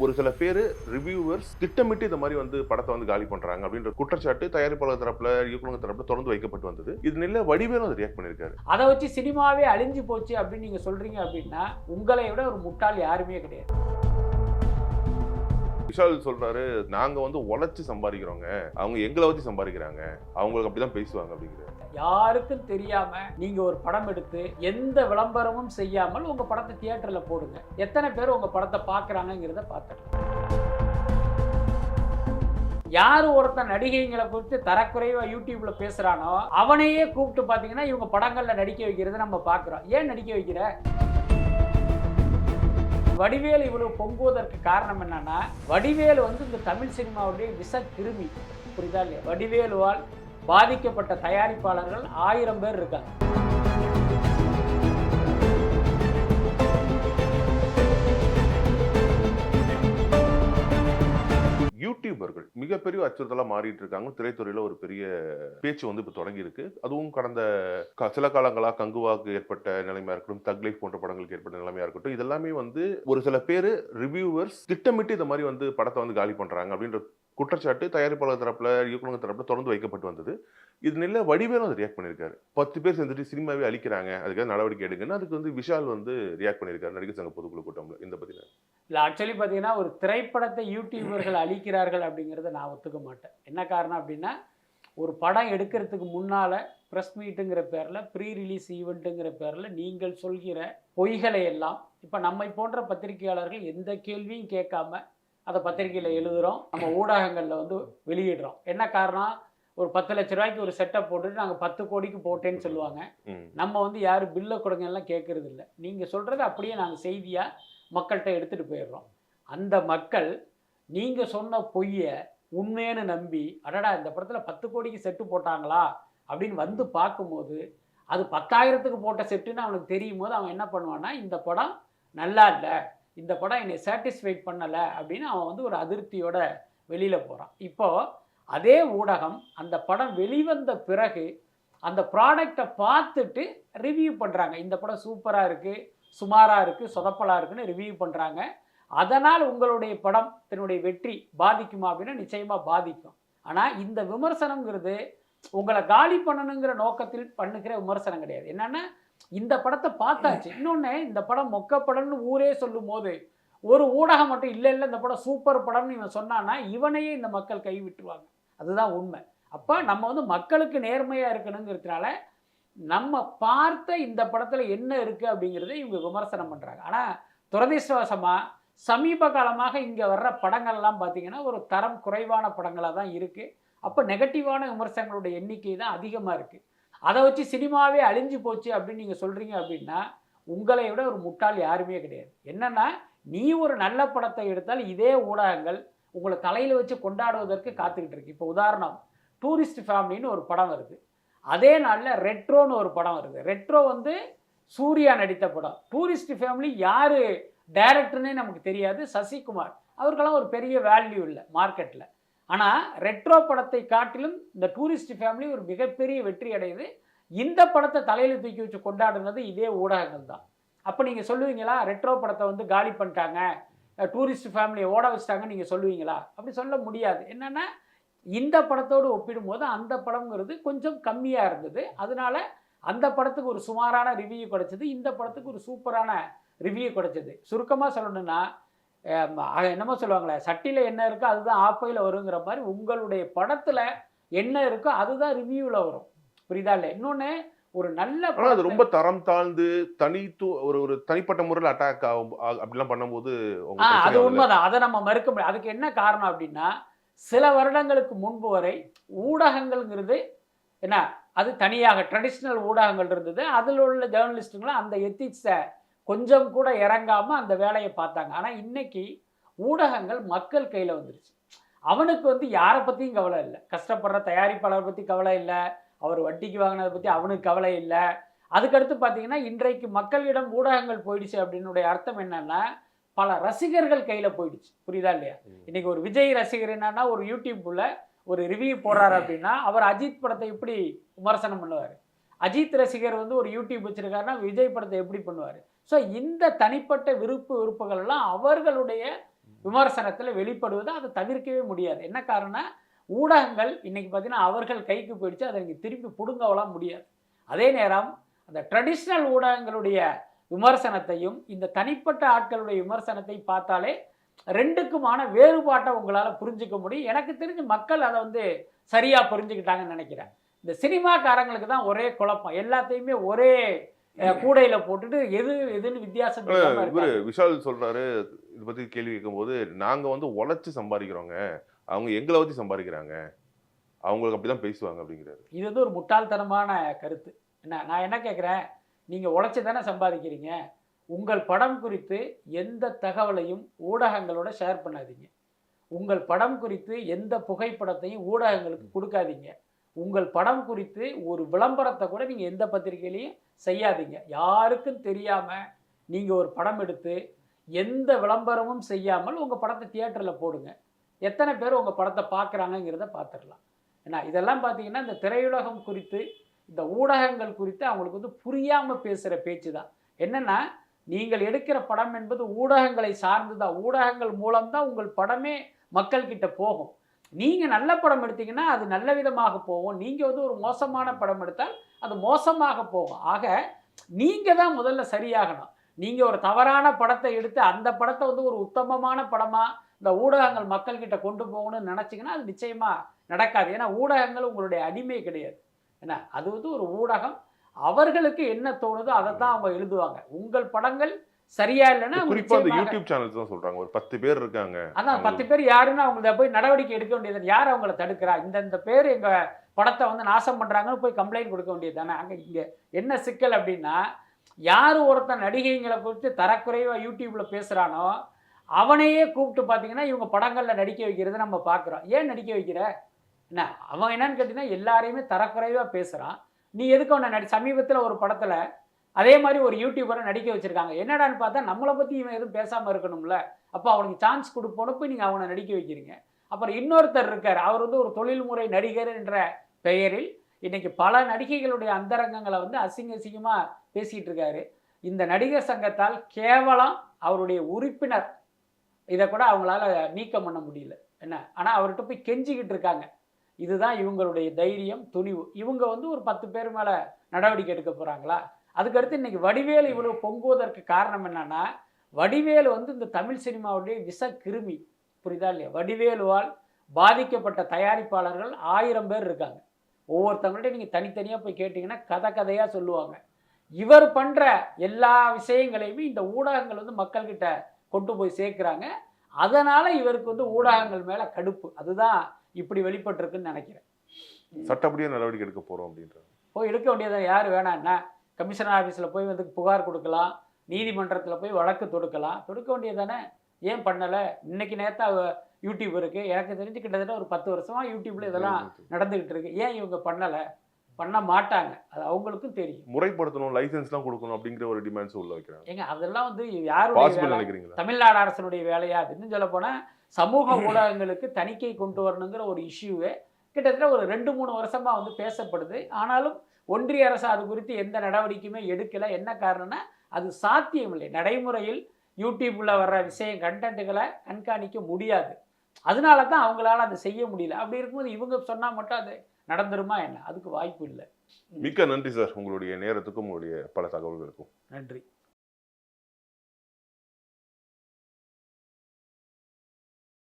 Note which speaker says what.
Speaker 1: ஒரு சில பேர் ரிவ்யூவர்ஸ் திட்டமிட்டு இந்த மாதிரி வந்து படத்தை வந்து காலி பண்றாங்க அப்படின்ற குற்றச்சாட்டு தயாரிப்பாளர் தரப்புல இயக்குநர் தரப்புல தொடர்ந்து வைக்கப்பட்டு வந்தது. இது நில வடிவேலும் அதை ரியாக்ட் பண்ணியிருக்காரு.
Speaker 2: அதை வச்சு சினிமாவே அழிஞ்சு போச்சு அப்படின்னு நீங்க சொல்றீங்க அப்படின்னா உங்களை விட ஒரு முட்டாள் யாருமே கிடையாது.
Speaker 1: விஷால் சொல்றாரு நாங்க வந்து உழைச்சு சம்பாதிக்கிறோங்க. அவங்க எங்களை வச்சு சம்பாதிக்கிறாங்க. அவங்களுக்கு அப்படிதான் பேசுவாங்க அப்படிங்கிற
Speaker 2: யாருக்கும் தெரியாம நீங்க ஒரு படம் எடுத்து எந்த விளம்பரமும் செய்யாமல் உங்க படத்தை தியேட்டர்ல போடுங்க. எத்தனை பேர் உங்க படத்தை பார்க்கறாங்கங்கிறத பார்த்துக்கலாம். யார் ஒருத்தன் நடிகைங்களை குறித்து தரக்குறைவா யூடியூப்ல பேசுறானோ அவனையே கூப்பிட்டு பாத்தீங்கன்னா இவங்க படங்கள்ல நடிக்க வைக்கிறத நம்ம பார்க்குறோம் ஏன் நடிக்க வைக்கிற? வடிவேல் இவ்வளவு பொங்குவதற்கு காரணம் என்னன்னா வடிவேல் வந்து இந்த தமிழ் சினிமாவுடைய விஷ கிருமி புரியுதா இல்லையா? வடிவேலுவால் பாதிக்கப்பட்ட தயாரிப்பாளர்கள் ஆயிரம் பேர் இருக்காங்க.
Speaker 1: யூடியூபர்கள் மிகப்பெரிய அச்சுறுத்தலாக மாறிட்டு இருக்காங்க திரைத்துறையில் ஒரு பெரிய பேச்சு வந்து இப்போ தொடங்கியிருக்கு. அதுவும் கடந்த க- சில காலங்களாக கங்குவாக்கு ஏற்பட்ட நிலைமையாக இருக்கட்டும் தக்லைஃப் போன்ற படங்களுக்கு ஏற்பட்ட நிலைமையாக இருக்கட்டும் இதெல்லாமே வந்து ஒரு சில பேர் ரிவ்யூவர்ஸ் திட்டமிட்டு இந்த மாதிரி வந்து படத்தை வந்து காலி பண்ணுறாங்க அப்படின்ற குற்றச்சாட்டு தயாரிப்பாளர் தரப்பில் இயக்குநர் தரப்பில் தொடர்ந்து வைக்கப்பட்டு வந்தது. இது நில வடிவேலும் அதை ரியாக்ட் பண்ணியிருக்காரு. பத்து பேர் சேர்ந்துட்டு சினிமாவே அழிக்கிறாங்க. அதுக்காக நடவடிக்கை எடுங்கன்னு அதுக்கு வந்து விஷால் வந்து ரியாக்ட் பண்ணியிருக்காரு. நடிகர் சங்க பொதுக்குழு கூட்டம்ல இந்த பற்றின
Speaker 2: இல்லை ஆக்சுவலி பார்த்தீங்கன்னா ஒரு திரைப்படத்தை யூடியூபர்கள் அழிக்கிறார்கள் அப்படிங்கிறத நான் ஒத்துக்க மாட்டேன். என்ன காரணம் அப்படின்னா ஒரு படம் எடுக்கிறதுக்கு முன்னால் ப்ரெஸ் மீட்டுங்கிற பேரில் ப்ரீ ரிலீஸ் ஈவெண்ட்டுங்கிற பேரில் நீங்கள் சொல்கிற பொய்களை எல்லாம் இப்போ நம்மை போன்ற பத்திரிகையாளர்கள் எந்த கேள்வியும் கேட்காம அதை பத்திரிகையில் எழுதுகிறோம் நம்ம ஊடகங்களில் வந்து வெளியிடுறோம். என்ன காரணம்? ஒரு பத்து லட்ச ரூபாய்க்கு ஒரு செட்டப் போட்டுட்டு நாங்கள் பத்து கோடிக்கு போட்டேன்னு சொல்லுவாங்க. நம்ம வந்து யாரும் பில்லை கொடுங்க எல்லாம் கேட்கறது இல்லை நீங்கள் சொல்கிறத அப்படியே நாங்கள் செய்தியாக மக்கள்கிட்ட எடுத்துகிட்டு போயிடுறோம். அந்த மக்கள் நீங்கள் சொன்ன பொய்யை உண்மைன்னு நம்பி அடடா இந்த படத்தில் பத்து கோடிக்கு செட்டு போட்டாங்களா? அப்படின்னு வந்து பார்க்கும்போது அது பத்தாயிரத்துக்கு போட்ட செட்டுன்னு அவனுக்கு தெரியும் போது அவன் என்ன பண்ணுவான்னா இந்த படம் நல்லா இல்லை இந்த படம் என்னை சாட்டிஸ்ஃபைட் பண்ணலை அப்படின்னு அவன் வந்து ஒரு அதிருப்தியோட வெளியில் போகிறான் இப்போது அதே ஊடகம் அந்த படம் வெளிவந்த பிறகு அந்த ப்ராடக்டை பார்த்துட்டு ரிவ்யூ பண்ணுறாங்க இந்த படம் சூப்பராக இருக்குது சுமாராக இருக்குது சொதப்பலாக இருக்குன்னு ரிவ்யூ பண்ணுறாங்க அதனால் உங்களுடைய படம் தன்னுடைய வெற்றி பாதிக்குமா அப்படின்னா நிச்சயமாக பாதிக்கும். ஆனால் இந்த விமர்சனங்கிறது உங்களை காலி பண்ணணுங்கிற நோக்கத்தில் பண்ணுகிற விமர்சனம் கிடையாது. என்னென்னா இந்த படத்தை பார்த்தாச்சு. இன்னொன்று இந்த படம் மொக்க படம்னு ஊரே சொல்லும் போது ஒரு ஊடகம் மட்டும் இல்லை இல்லை இந்த படம் சூப்பர் படம்னு இவன் சொன்னான்னா இவனையே இந்த மக்கள் கை விட்டுருவாங்க அதுதான் உண்மை. அப்போ நம்ம வந்து மக்களுக்கு நேர்மையாக இருக்கணுங்கிறதுனால நம்ம பார்த்த இந்த படத்தில் என்ன இருக்குது அப்படிங்கிறத இவங்க விமர்சனம் பண்ணுறாங்க ஆனால் துரதிர்ஷ்டவசமாக சமீப காலமாக இங்கே வர்ற படங்கள்லாம் பார்த்தீங்கன்னா ஒரு தரம் குறைவான படங்களாக தான் இருக்குது அப்போ நெகட்டிவான விமர்சனங்களுடைய எண்ணிக்கை தான் அதிகமாக இருக்குது அதை வச்சு சினிமாவே அழிஞ்சு போச்சு அப்படின்னு நீங்கள் சொல்கிறீங்க அப்படின்னா உங்களை விட ஒரு முட்டாள் யாருமே கிடையாது. என்னென்னா நீ ஒரு நல்ல படத்தை எடுத்தால் இதே ஊடகங்கள் உங்களை தலையில் வச்சு கொண்டாடுவதற்கு காத்துக்கிட்டு இருக்கு. இப்போ உதாரணம் டூரிஸ்ட் ஃபேமிலின்னு ஒரு படம் வருது. அதே நாளில் ரெட்ரோன்னு ஒரு படம் வருது. ரெட்ரோ வந்து சூர்யா நடித்த படம். டூரிஸ்ட் ஃபேமிலி யார்? டைரக்டர்னே நமக்கு தெரியாது. சசிகுமார். அவருக்கெல்லாம் ஒரு பெரிய வேல்யூ இல்லை மார்க்கெட்டில் ஆனால் ரெட்ரோ படத்தை காட்டிலும் இந்த டூரிஸ்ட் ஃபேமிலி ஒரு மிகப்பெரிய வெற்றி அடையுது. இந்த படத்தை தலையில் தூக்கி வச்சு கொண்டாடுனது இதே ஊடகங்கள் தான். அப்போ நீங்கள் சொல்லுவீங்களா ரெட்ரோ படத்தை வந்து காலி பண்ணிட்டாங்க டூரிஸ்ட் ஃபேமிலியை ஓட வச்சிட்டாங்கன்னு நீங்கள் சொல்லுவீங்களா? அப்படி சொல்ல முடியாது. என்னென்னா இந்த படத்தோடு ஒப்பிடும்போது அந்த படம்ங்கிறது கொஞ்சம் கம்மியாக இருந்தது. அதனால அந்த படத்துக்கு ஒரு சுமாரான ரிவ்யூ கிடைச்சது. இந்த படத்துக்கு ஒரு சூப்பரான ரிவ்யூ கிடைச்சது. சுருக்கமாக சொல்லணும்னா என்னமோ சொல்லுவாங்களே சட்டியில் என்ன இருக்கோ அதுதான் ஆப்பையில் வருங்கிற மாதிரி உங்களுடைய படத்தில் என்ன இருக்கோ அதுதான் ரிவ்யூவில் வரும். புரியுதா இல்லை இன்னொன்று ஒரு நல்ல
Speaker 1: அது ரொம்ப தரம் தாழ்ந்து தனித்து ஒரு ஒரு தனிப்பட்ட முறையில் அட்டாக் ஆகும் அப்படிலாம் பண்ணும்போது
Speaker 2: அது? உண்மைதான். அதை நம்ம மறுக்க முடியாது. அதுக்கு என்ன காரணம் அப்படின்னா சில வருடங்களுக்கு முன்பு வரை ஊடகங்கள்ங்கிறது என்ன அது தனியாக ட்ரெடிஷ்னல் ஊடகங்கள் இருந்தது. அதில் உள்ள ஜேர்னலிஸ்ட்டுங்களும் அந்த எத்திக்ஸை கொஞ்சம் கூட இறங்காம அந்த வேலையை பார்த்தாங்க. ஆனால் இன்னைக்கு ஊடகங்கள் மக்கள் கையில் வந்துருச்சு. அவனுக்கு வந்து யாரை பற்றியும் கவலை இல்லை. கஷ்டப்படுற தயாரிப்பாளரை பற்றி கவலை இல்லை. அவர் வட்டிக்கு வாங்கினதை பற்றி அவனுக்கு கவலை இல்லை. அதுக்கடுத்து பார்த்தீங்கன்னா இன்றைக்கு மக்களிடம் ஊடகங்கள் போயிடுச்சு அப்படின்னுடைய அர்த்தம் என்னன்னா பல ரசிகர்கள் கையில் போயிடுச்சு. புரியுதா இல்லையா. இன்னைக்கு ஒரு விஜய் ரசிகர் என்னன்னா ஒரு யூடியூப்ல ஒரு ரிவ்யூ போடுறாரு அப்படின்னா அவர் அஜித் படத்தை எப்படி விமர்சனம் பண்ணுவார்? அஜித் ரசிகர் வந்து ஒரு யூடியூப் வச்சிருக்காருன்னா விஜய் படத்தை எப்படி பண்ணுவார்? ஸோ இந்த தனிப்பட்ட விருப்பு விருப்புகள் எல்லாம் அவர்களுடைய விமர்சனத்தில் வெளிப்படுவது அதை தவிர்க்கவே முடியாது. என்ன காரணம் ஊடகங்கள் இன்னைக்கு பார்த்தீங்கன்னா அவர்கள் கைக்கு போயிடுச்சு அதை நீங்கள் திருப்பி பிடுங்கவலாம் முடியாது. அதே நேரம் அந்த ட்ரெடிஷ்னல் ஊடகங்களுடைய விமர்சனத்தையும் இந்த தனிப்பட்ட ஆட்களுடைய விமர்சனத்தை பார்த்தாலே ரெண்டுக்குமான வேறுபாட்டை உங்களால் புரிஞ்சுக்க முடியும். எனக்கு தெரிஞ்சு மக்கள் அதை வந்து சரியாக புரிஞ்சுக்கிட்டாங்கன்னு நினைக்கிறேன். இந்த சினிமாக்காரங்களுக்கு தான் ஒரே குழப்பம். எல்லாத்தையுமே ஒரே கூடையில போட்டுட்டு எது எதுன்னு வித்தியாசம்
Speaker 1: இவரு. விஷால் சொல்றாரு இதை பத்தி கேள்வி கேட்கும்போது நாங்க வந்து உழைச்சு சம்பாதிக்கிறோங்க. அவங்க எங்களை வச்சு சம்பாதிக்கிறாங்க. அவங்களுக்கு அப்படிதான் பேசுவாங்க அப்படிங்கிறாரு.
Speaker 2: இது வந்து ஒரு முட்டாள்தனமான கருத்து. என்ன நான் என்ன கேட்குறேன்? நீங்கள் உழைச்சி தானே சம்பாதிக்கிறீங்க. உங்கள் படம் குறித்து எந்த தகவலையும் ஊடகங்களோட ஷேர் பண்ணாதீங்க. உங்கள் படம் குறித்து எந்த புகைப்படத்தையும் ஊடகங்களுக்கு கொடுக்காதீங்க. உங்கள் படம் குறித்து ஒரு விளம்பரத்தை கூட நீங்கள் எந்த பத்திரிகையிலையும் செய்யாதீங்க. யாருக்கும் தெரியாமல் நீங்கள் ஒரு படம் எடுத்து எந்த விளம்பரமும் செய்யாமல் உங்கள் படத்தை தியேட்டரில் போடுங்க. எத்தனை பேர் உங்கள் படத்தை பார்க்குறாங்கங்கிறத பார்த்துடலாம். ஏன்னா இதெல்லாம் பார்த்தீங்கன்னா இந்த திரையுலகம் குறித்து இந்த ஊடகங்கள் குறித்து அவங்களுக்கு வந்து புரியாமல் பேசுகிற பேச்சு தான் என்னென்னா நீங்கள் எடுக்கிற படம் என்பது ஊடகங்களை சார்ந்து தான் ஊடகங்கள் மூலம்தான் உங்கள் படமே மக்கள்கிட்ட போகும். நீங்கள் நல்ல படம் எடுத்தீங்கன்னா அது நல்ல விதமாக போகும். நீங்கள் வந்து ஒரு மோசமான படம் எடுத்தால் அது மோசமாக போகும். ஆக நீங்கள் தான் முதல்ல சரியாகணும். நீங்கள் ஒரு தவறான படத்தை எடுத்து அந்த படத்தை வந்து ஒரு உத்தமமான படமாக இந்த ஊடகங்கள் மக்கள்கிட்ட கொண்டு போகணும்னு நினச்சிங்கன்னா அது நிச்சயமாக நடக்காது. ஏன்னா ஊடகங்கள் உங்களுடைய அடிமை கிடையாது. என்ன? அது வந்து ஒரு ஊடகம். அவர்களுக்கு என்ன தோணுதோ அதை தான் அவங்க எழுதுவாங்க. உங்கள் படங்கள் சரியா இல்லைன்னா
Speaker 1: குறிப்பா அந்த யூடியூப் சேனல்ஸ் தான் சொல்றாங்க. ஒரு பத்து பேர் இருக்காங்க.
Speaker 2: அதான் பத்து பேர் யாருன்னு அவங்கள போய் நடவடிக்கை எடுக்க வேண்டியது யார் அவங்கள தடுக்கிறா? இந்த இந்த பேர் எங்க படத்தை வந்து நாசம் பண்றாங்கன்னு போய் கம்ப்ளைண்ட் கொடுக்க வேண்டியது தானே. அங்க இங்க என்ன சிக்கல் அப்படின்னா யார் ஒருத்தன் நடிகைங்களை குறித்து தரக்குறைவா யூடியூப்ல பேசுறானோ அவனையே கூப்பிட்டு பார்த்தீங்கன்னா இவங்க படங்கள்ல நடிக்க வைக்கிறத நம்ம பார்க்குறோம் ஏன் நடிக்க வைக்கிற? என்ன அவன் என்னன்னு கேட்டீங்கன்னா எல்லாரையுமே தரக்குறைவாக பேசுகிறான் நீ எதுக்கு அவனை நடி சமீபத்தில் ஒரு படத்தில் அதே மாதிரி ஒரு யூடியூபரை நடிக்க வச்சுருக்காங்க. என்னடான்னு பார்த்தா நம்மளை பற்றி இவன் எதுவும் பேசாமல் இருக்கணும்ல. அப்போ அவனுக்கு சான்ஸ் கொடுப்போன்னு போய் நீங்கள் அவனை நடிக்க வைக்கிறீங்க. அப்புறம் இன்னொருத்தர் இருக்கார். அவர் வந்து ஒரு தொழில்முறை நடிகர் என்ற பெயரில் இன்றைக்கி பல நடிகைகளுடைய அந்தரங்கங்களை வந்து அசிங்க அசிங்கமாக பேசிகிட்டு இருக்காரு. இந்த நடிகர் சங்கத்தால் கேவலம் அவருடைய உறுப்பினர். இதை கூட அவங்களால நீக்கம் பண்ண முடியல. என்ன? ஆனால் அவர்கிட்ட போய் கெஞ்சிக்கிட்டு இருக்காங்க. இதுதான் இவங்களுடைய தைரியம் துணிவு. இவங்க வந்து ஒரு பத்து பேர் மேலே நடவடிக்கை எடுக்க போகிறாங்களா அதுக்கடுத்து இன்றைக்கி வடிவேலு இவ்வளோ பொங்குவதற்கு காரணம் என்னென்னா வடிவேலு வந்து இந்த தமிழ் சினிமாவுடைய விஷ கிருமி. புரியுதா இல்லையா? வடிவேலுவால் பாதிக்கப்பட்ட தயாரிப்பாளர்கள் ஆயிரம் பேர் இருக்காங்க. ஒவ்வொருத்தவங்கள்ட்ட நீங்கள் தனித்தனியாக போய் கேட்டிங்கன்னா கதை கதையாக சொல்லுவாங்க. இவர் பண்ணுற எல்லா விஷயங்களையுமே இந்த ஊடகங்கள் வந்து மக்கள்கிட்ட கொண்டு போய் சேர்க்குறாங்க. அதனால் இவருக்கு வந்து ஊடகங்கள் மேலே கடுப்பு. அதுதான் இப்படி வெளிப்பட்டிருக்குன்னு நினைக்கிறேன்.
Speaker 1: சட்டப்படியா நடவடிக்கை எடுக்க போறோம் அப்படின்றாங்க.
Speaker 2: போய் எடுக்க வேண்டியது யார் வேணான்னா கமிஷனர் ஆஃபீஸில் போய் வந்து புகார் கொடுக்கலாம் நீதிமன்றத்தில் போய் வழக்கு தொடுக்கலாம். தொடுக்க வேண்டியது தானே ஏன் பண்ணலை? இன்னைக்கு நேத்தா யூடியூப் இருக்குது எனக்கு தெரிஞ்சு கிட்டத்தட்ட ஒரு பத்து வருஷமாக யூடியூப்பில் இதெல்லாம் நடந்துக்கிட்டு இருக்கு. ஏன் இவங்க பண்ணலை? பண்ண மாட்டாங்க. அது அவங்களுக்கும் தெரியும்.
Speaker 1: முறைப்படுத்தணும் லைசன்ஸ்லாம் கொடுக்கணும் அப்படிங்கிற ஒரு டிமாண்ட்ஸ் உள்ள வைக்கிறாங்க.
Speaker 2: ஏங்க அதெல்லாம் வந்து யாருடைய தமிழ்நாடு அரசனுடைய வேலையா? இன்னும் சொல்ல போனால் சமூக ஊடகங்களுக்கு தணிக்கை கொண்டு வரணுங்கிற ஒரு இஷ்யூவே கிட்டத்தட்ட ஒரு ரெண்டு மூணு வருஷமா வந்து பேசப்படுது. ஆனாலும் ஒன்றிய அரசு அது குறித்து எந்த நடவடிக்கையுமே எடுக்கல. என்ன காரணம்னா அது சாத்தியமில்லை. நடைமுறையில் யூடியூப்ல வர்ற விஷயம் கண்டென்ட்டுகளை கண்காணிக்க முடியாது. அதனால தான் அவங்களால அதை செய்ய முடியல. அப்படி இருக்கும்போது இவங்க சொன்னா மட்டும் அது நடந்துருமா என்ன? அதுக்கு வாய்ப்பு இல்லை.
Speaker 1: மிக்க நன்றி சார். உங்களுடைய நேரத்துக்கும் உங்களுடைய பல தகவல்களுக்கும்.
Speaker 2: நன்றி.